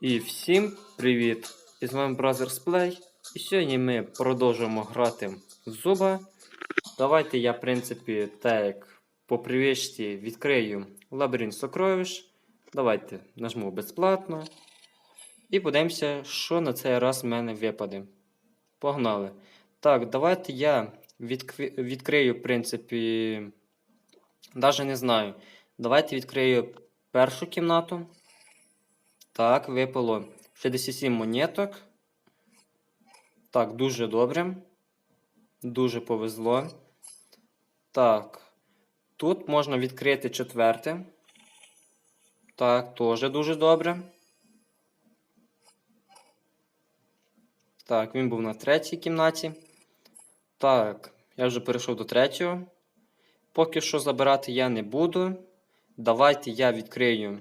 І всім привіт! І з вами Brothers Play. І сьогодні ми продовжуємо грати в зуба. Давайте я, в принципі, так по привичці відкрию лабіринт сокровищ. Давайте нажму безплатно. І подивимося, що на цей раз в мене випаде. Погнали. Так, давайте я відкви- відкрию, в принципі. Навіть не знаю. Давайте відкрию першу кімнату. Так, випало 67 монеток. Так, дуже добре. Дуже повезло. Так. Тут можна відкрити четверте. Так, теж дуже добре. Так, він був на третій кімнаті. Так, я вже перейшов до третього. Поки що забирати я не буду. Давайте я відкрию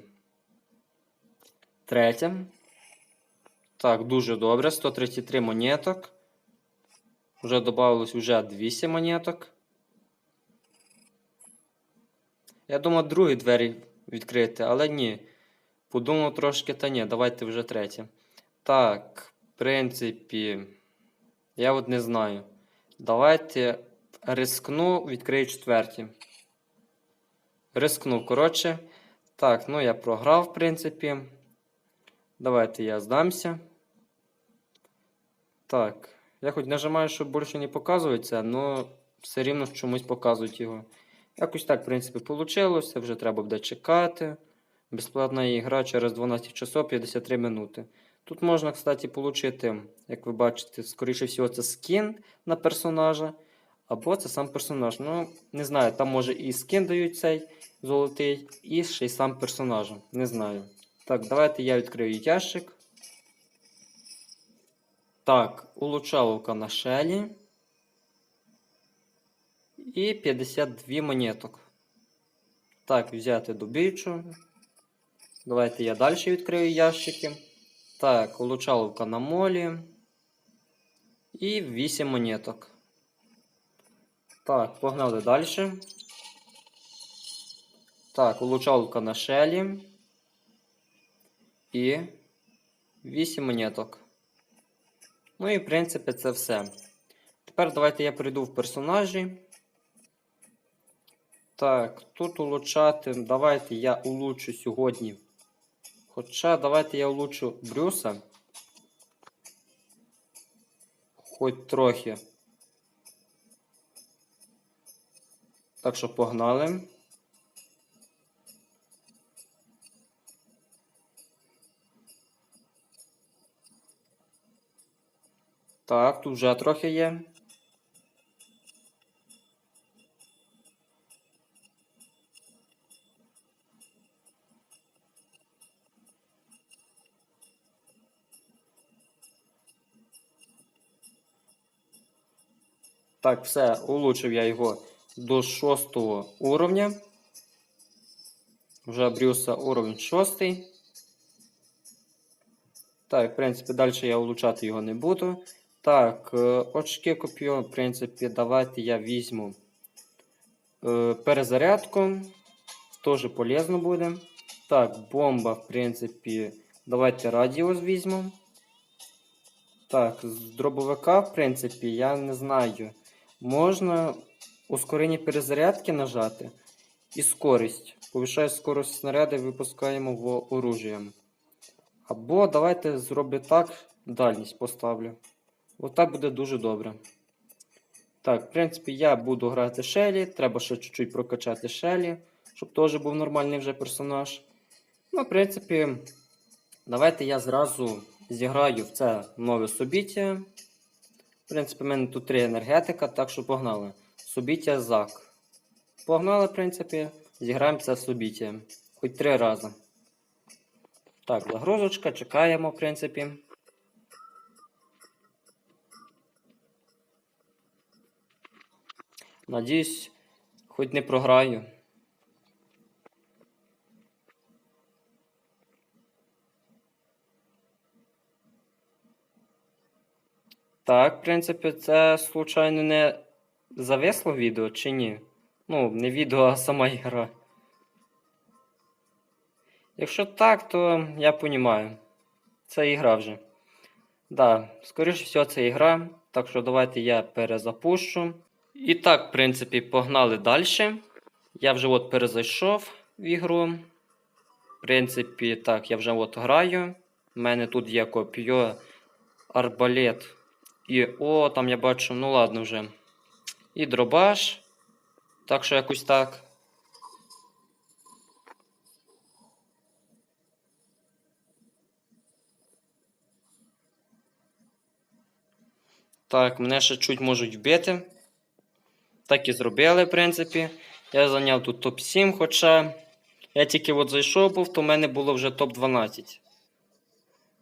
Третє. Так, дуже добре. 133 монеток. Вже додавалось вже 200 монеток. Я думав, другі двері відкрити, але ні. Подумав трошки, та ні, давайте вже третє. Так, в принципі, я от не знаю. Давайте рискну, відкрию четверті. Рискнув, коротше. Так, ну я програв, в принципі. Давайте я здамся. Так. Я хоч нажимаю, щоб більше не показується, але все рівно чомусь показують його. Якось так, в принципі, вийшло. Вже треба буде чекати. Безплатна ігра через 12 часов 53 минути. Тут можна, кстати, отримати, як ви бачите, скоріше всього, це скін на персонажа. Або це сам персонаж. Ну, не знаю, там може і скін дають цей золотий, і ще й сам персонаж. Не знаю. Так, давайте я відкрию ящик. Так, улучшаловка на шелі. І 52 монеток. Так, взяти добічу. Давайте я далі відкрию ящики. Так, улучшаловка на молі. І 8 монеток. Так, погнали далі. Так, улучшаловка на шелі. І 8 монеток. Ну і, в принципі, це все. Тепер давайте я перейду в персонажі. Так, тут улучшати. Давайте я улучшу сьогодні. Хоча давайте я улучшу Брюса. Хоч трохи. Так що погнали. Так, тут вже трохи є. Так, все, улучшив я його до 6 уровня. Вже Брюса уровень 6. Так, в принципі, далі я улучшати його не буду. Так, е, очки копію, в принципі, давайте я візьму е, перезарядку. Теж полезно буде. Так, бомба, в принципі, давайте радіус візьму. Так, з дробовика, в принципі, я не знаю. Можна ускорення перезарядки нажати і скорість. Повишає скорость снаряду випускаємо в оружие. Або давайте зроблю так, дальність поставлю. Отак буде дуже добре. Так, в принципі, я буду грати Шелі. Треба ще чуть-чуть прокачати Шелі, щоб теж був нормальний вже персонаж. Ну, в принципі, давайте я зразу зіграю в це нове собіття. В принципі, в мене тут три енергетика, так що погнали. Собіття Зак. Погнали, в принципі, зіграємо це собіття. Хоч три рази. Так, загрузочка, чекаємо, в принципі. Надіюсь, хоч не програю. Так, в принципі, це случайно не зависло відео чи ні? Ну, не відео, а сама ігра. Якщо так, то я понімаю. Це ігра вже. Да, скоріше всього, це ігра. Так що давайте я перезапущу. І так, в принципі, погнали далі. Я вже от перезайшов в ігру. В принципі, так, я вже от граю. У мене тут є коп'є, арбалет. І о, там я бачу, ну ладно вже. І дробаш. Так що якось так. Так, мене ще чуть можуть вбити. Так і зробили, в принципі. Я зайняв тут топ-7, хоча я тільки от зайшов був, то в мене було вже топ-12.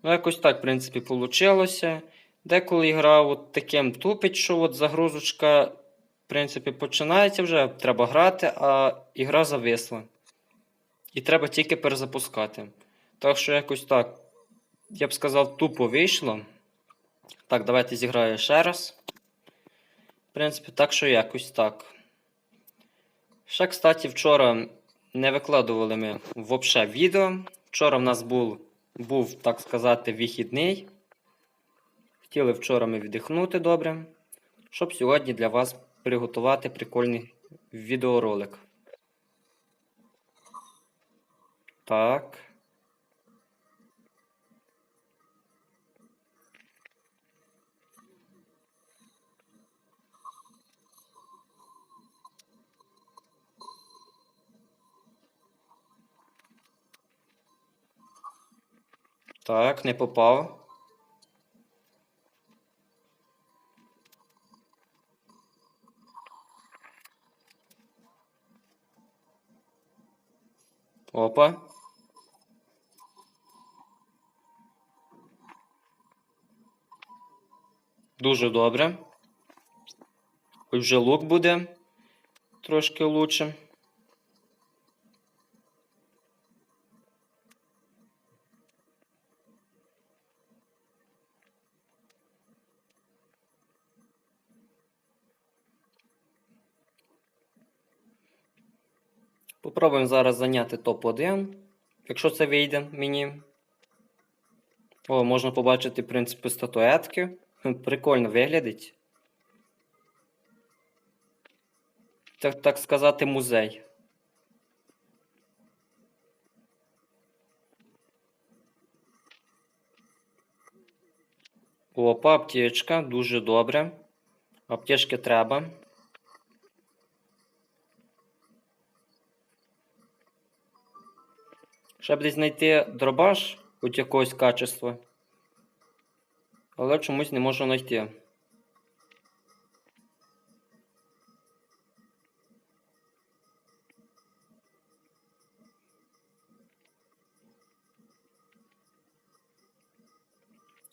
Ну, якось так, в принципі, вийшло. Деколи гра от таким тупить, що от загрузочка, в принципі, починається вже, треба грати, а ігра зависла. І треба тільки перезапускати. Так що якось так, я б сказав, тупо вийшло. Так, давайте зіграю ще раз. Принципі, так що якось так. Ще, кстати, вчора не викладували ми взагалі відео. Вчора в нас був, був, так сказати, вихідний. Хотіли вчора ми віддихнути добре, щоб сьогодні для вас приготувати прикольний відеоролик. Так. Так, не попав. Опа. Дуже добре. Хоч вже лук буде трошки лучше. Попробуємо зараз зайняти топ-1, якщо це вийде мені. О, можна побачити, в принципі, статуетки. Прикольно виглядить. Так, так сказати, музей. Опа, аптечка, дуже добре. Аптечки треба. Ще б десь знайти дробаш хоч якогось качества. Але чомусь не можу знайти.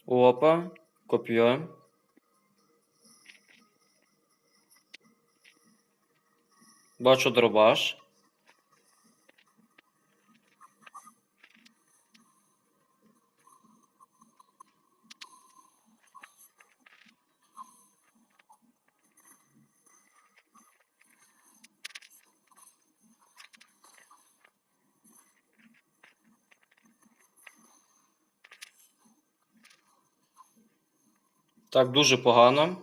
Опа, коп'є. Бачу дробаш. Так, дуже погано.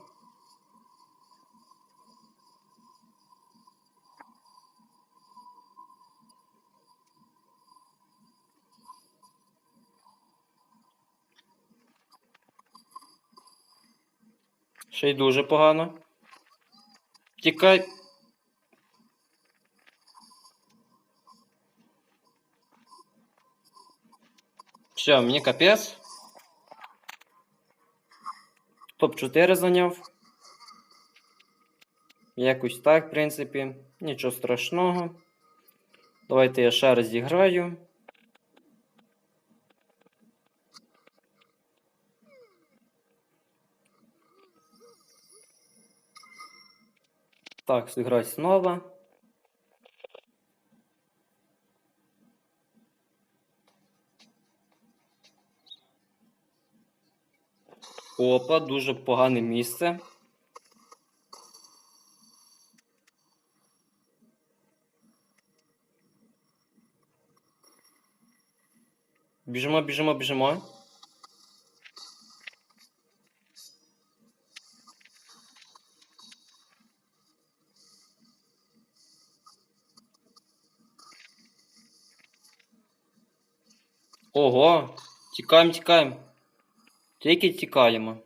Ще й дуже погано. Тікай. Все, мені капець. Топ-4 зайняв. Якось так, в принципі. Нічого страшного. Давайте я ще раз зіграю. Так, зіграй знову. Опа, дуже погане місце. Біжимо, біжимо, біжимо. Ого, тікаємо, тікаємо. Тільки тікаємо.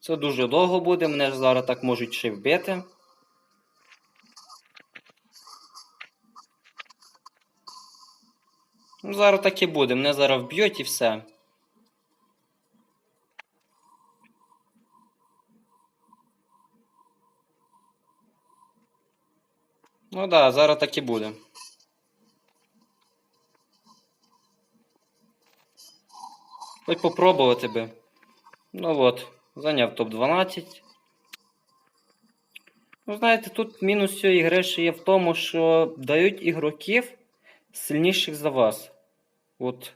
Це дуже довго буде, мене ж зараз так можуть ще вбити. Ну, зараз так і буде, мене зараз вб'ють і все. Ну так, да, зараз так і буде. Хоч попробувати би. Ну от, зайняв топ-12. Ну, знаєте, тут мінус цієї гри ще є в тому, що дають ігроків сильніших за вас. От.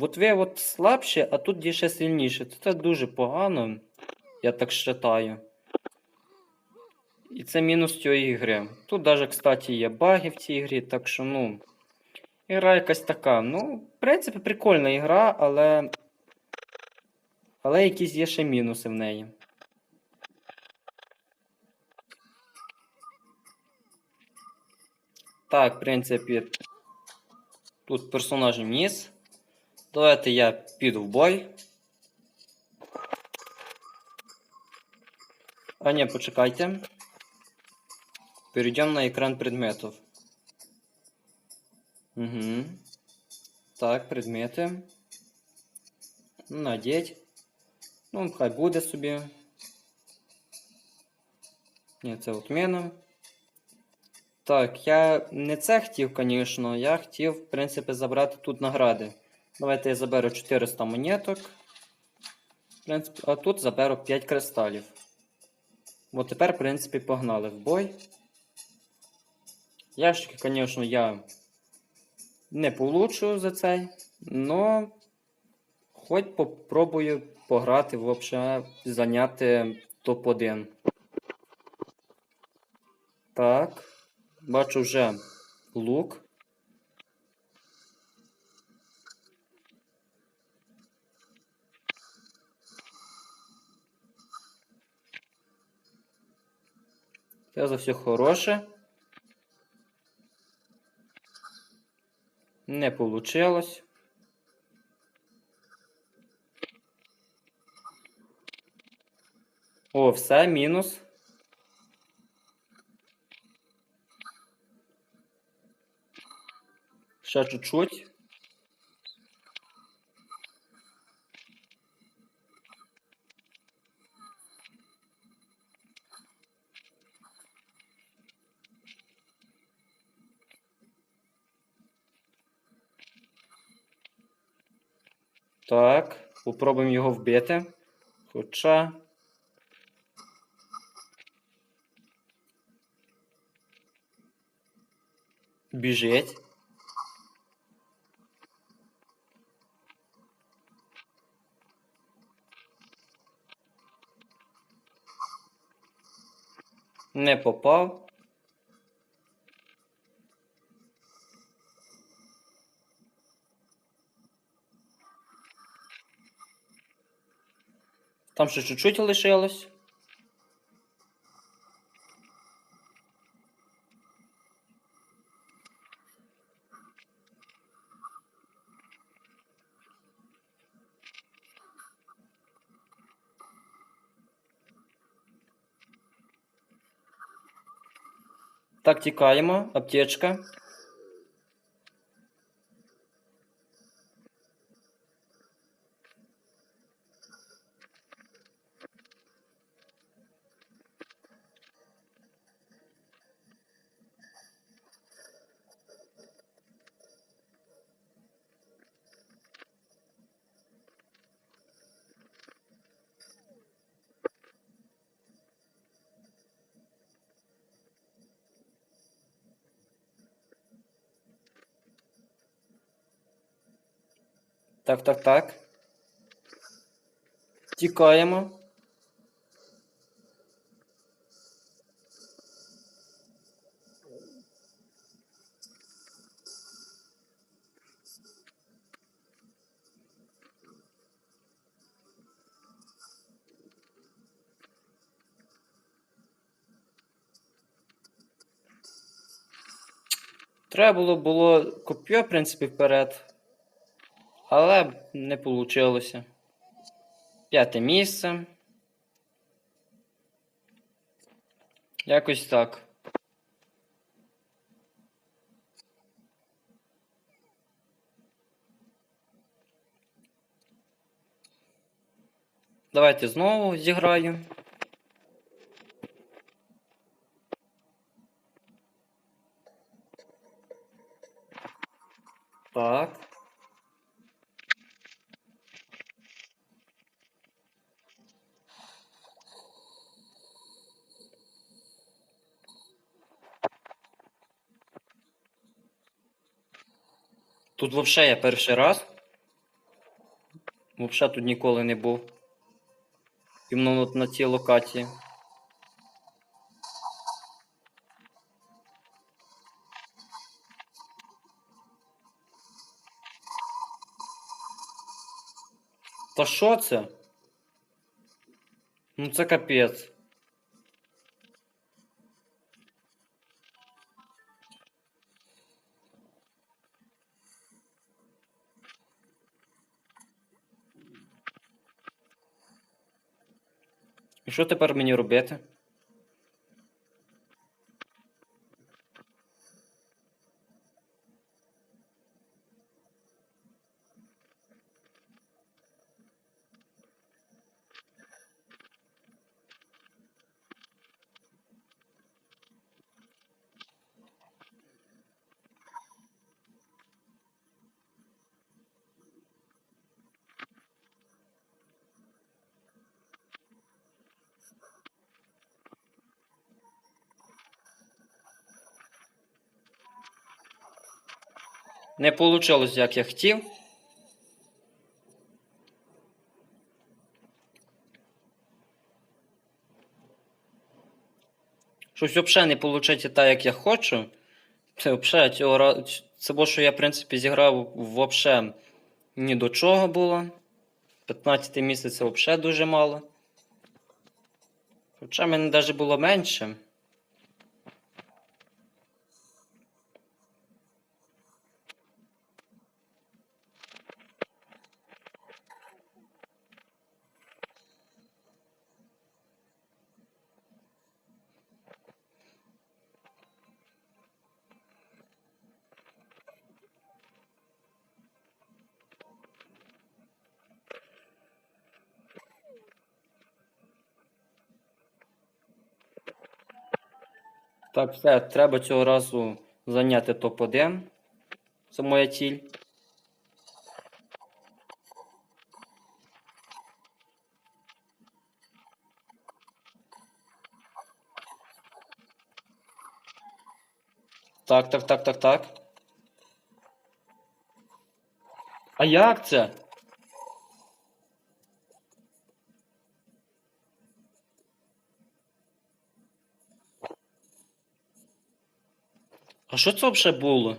От ви от слабші, а тут є ще сильніше. Це дуже погано, я так вважаю. І це мінус цієї гри. Тут навіть, кстати, є баги в цій грі, так що, ну. Ігра якась така. Ну, в принципі, прикольна ігра, але. Але якісь є ще мінуси в неї. Так, в принципі, тут персонажі ніс. Давайте я піду в бой. А ні, почекайте. Перейдем на экран предметов. Угу. Так, предмети. Надеть. Ну, хай буде собі. Ні, це отміна. Так, я не це хотів, звісно. Я хотів, в принципі, забрати тут награди. Давайте я заберу 400 монеток. В принципі, а тут заберу 5 кристалів. От тепер, в принципі, погнали в бой. Ящики, звісно, я не получу за цей, но хоч попробую пограти, взагалі, зайняти топ-1. Так. Бачу вже лук. Це за все хороше. Не получилось. О, все, мінус. Ще чуть-чуть. Так, попробуємо його вбити. Хоча. Біжить. Не попав. Там ще чуть-чуть лишилось. Так, тікаємо. Аптечка. Так, так, так. Тікаємо. Треба було було коп'я, в принципі, вперед. Але не вийшло. П'яте місце. Якось так. Давайте знову зіграю. Так. Тут вообще я перший раз. Вообще тут ніколи не був. Іменно на цій локації. Та що це? Ну це капець. І що тепер мені робити? Не вийшло, як я хотів. Щось взагалі не виходить так, як я хочу. Це взагалі цього. Це що я, в принципі, зіграв взагалі ні до чого було. 15 місяць взагалі дуже мало. Хоча мене навіть було менше. Так, все, треба цього разу зайняти топ-1. Це моя ціль. Так, так, так, так, так. А як це? Що це взагалі було?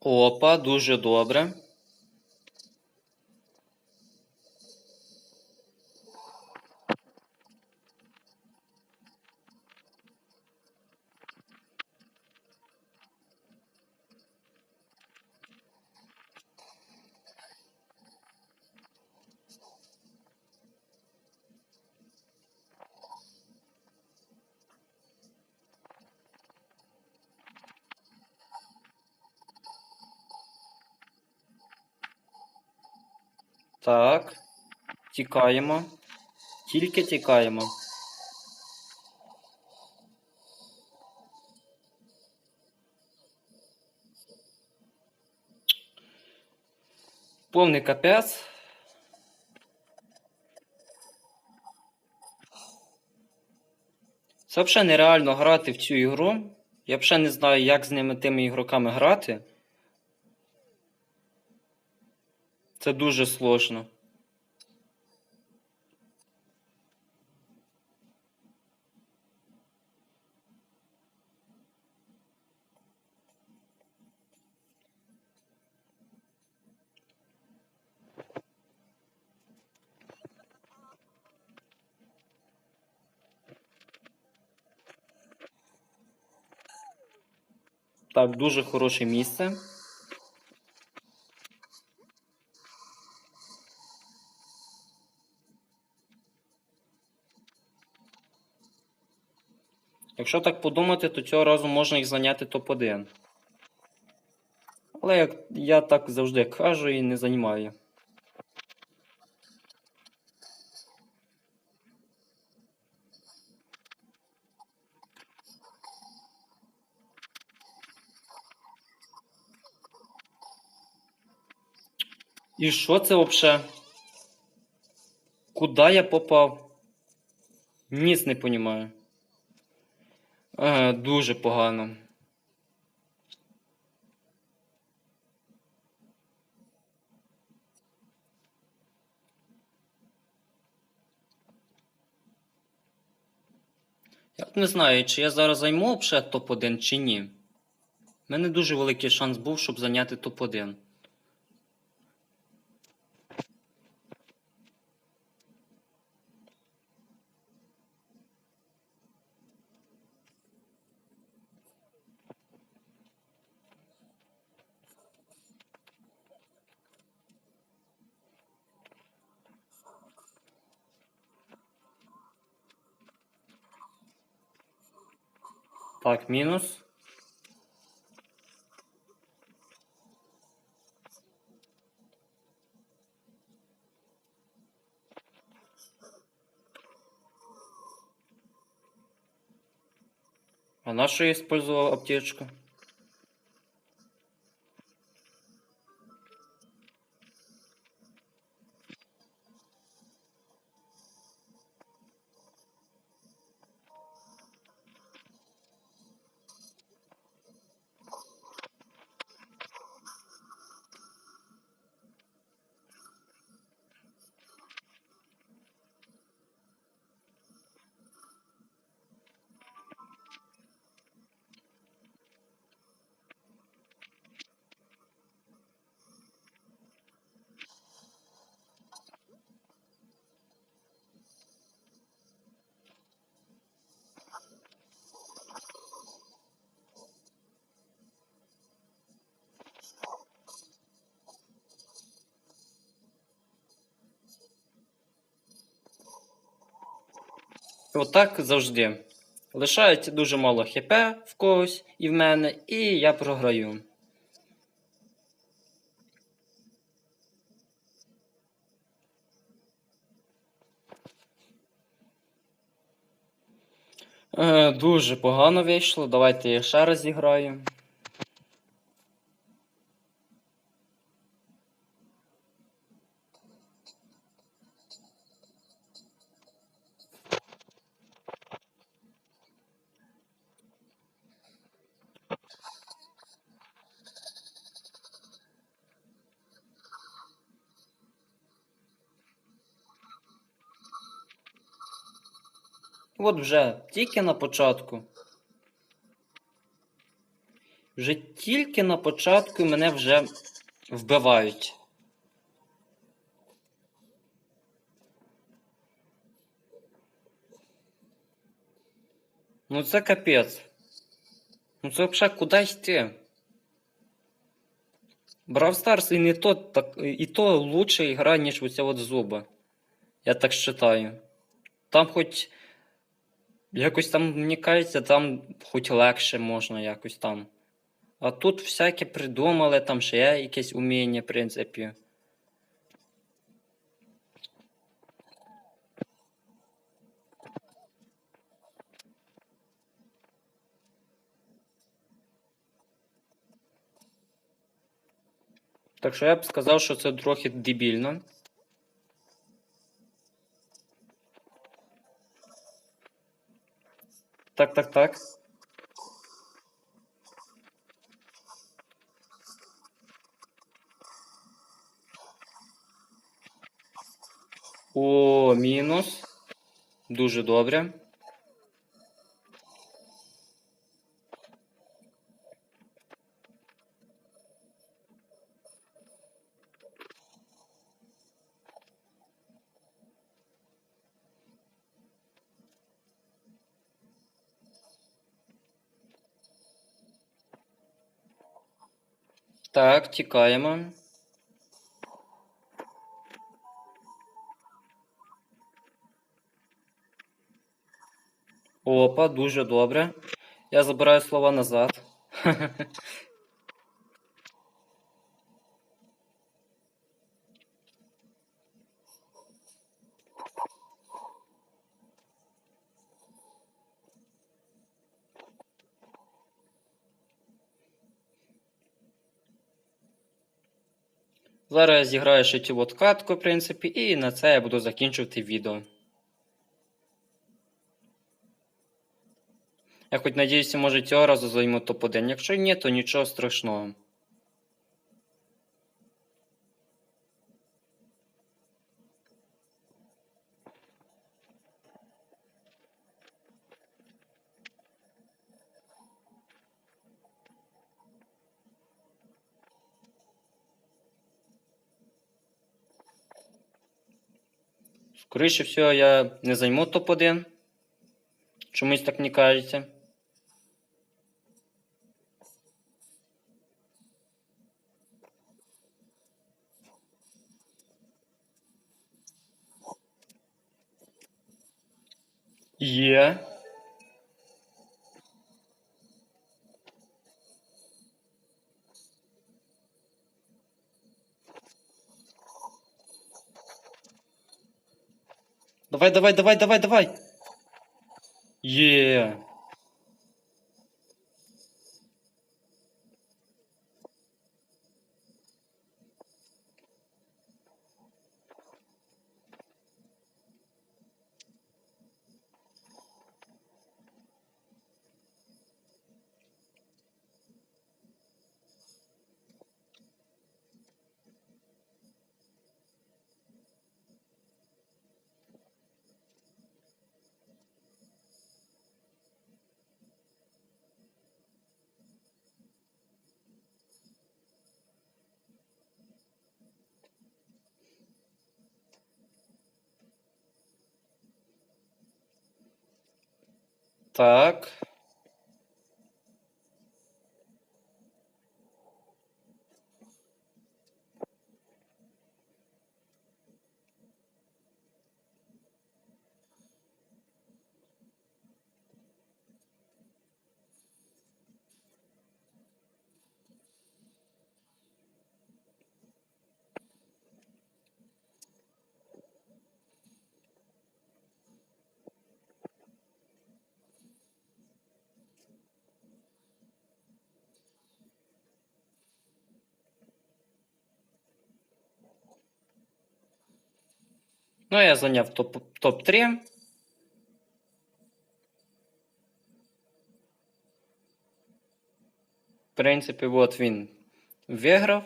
Опа, дуже добре. Так. Тікаємо. Тільки тікаємо. Повний капець. Це взагалі нереально грати в цю ігру. Я взагалі не знаю, як з ними тими ігроками грати. Це дуже сложно. Так, дуже хороше місце. Якщо так подумати, то цього разу можна їх зайняти топ-1. Але як я так завжди кажу і не займаю. І що це взагалі? Куди я попав? Ніц не розумію. Е, дуже погано. Я не знаю, чи я зараз займу взагалі топ-1 чи ні. У мене дуже великий шанс був, щоб зайняти топ-1. Так, мінус. А на що я использовал аптечку? Отак завжди. Лишається дуже мало хп в когось і в мене, і я програю. Е, дуже погано вийшло. Давайте я ще раз зіграю. От вже тільки на початку. Вже тільки на початку мене вже вбивають. Ну це капець. Ну це взагалі куди йти? Brawl Stars і не то, так, і то лучше гра, ніж оця от зуба. Я так вважаю. Там хоч. Якось там, мені кажеться, там хоч легше можна якось там. А тут всяке придумали, там ще є якесь уміння, в принципі. Так що я б сказав, що це трохи дебільно. Так, так, так. О, мінус. Дуже добре. Так, тікаємо. Опа, дуже добре. Я забираю слова назад. Зараз я зіграю ще цю от катку, в принципі, і на це я буду закінчувати відео. Я хоч надіюся, може цього разу займу топ-1. Якщо ні, то нічого страшного. Скоріше всього, я не займу топ-1. Чомусь так не кажеться. Є. Давай, давай, давай, давай, давай. Є. Так. Ну, я зайняв топ- топ-3. В принципі, от він виграв.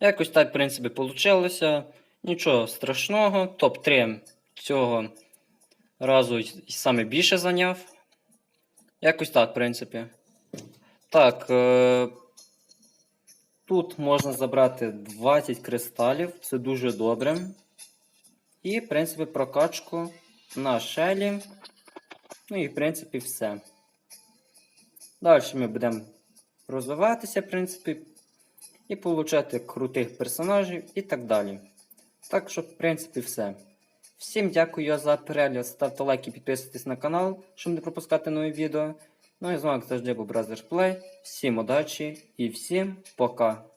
Якось так, в принципі, вийшло. Нічого страшного. Топ-3 цього разу саме більше зайняв. Якось так, в принципі. Так. Е- тут можна забрати 20 кристалів, це дуже добре. І, в принципі, прокачку на шелі. Ну і, в принципі, все. Далі ми будемо розвиватися, в принципі, і получати крутих персонажів і так далі. Так що, в принципі, все. Всім дякую за перегляд. Ставте лайки, підписуйтесь на канал, щоб не пропускати нові відео. Ну і з вами завжди був Бразер Плей. Всім удачі і всім пока.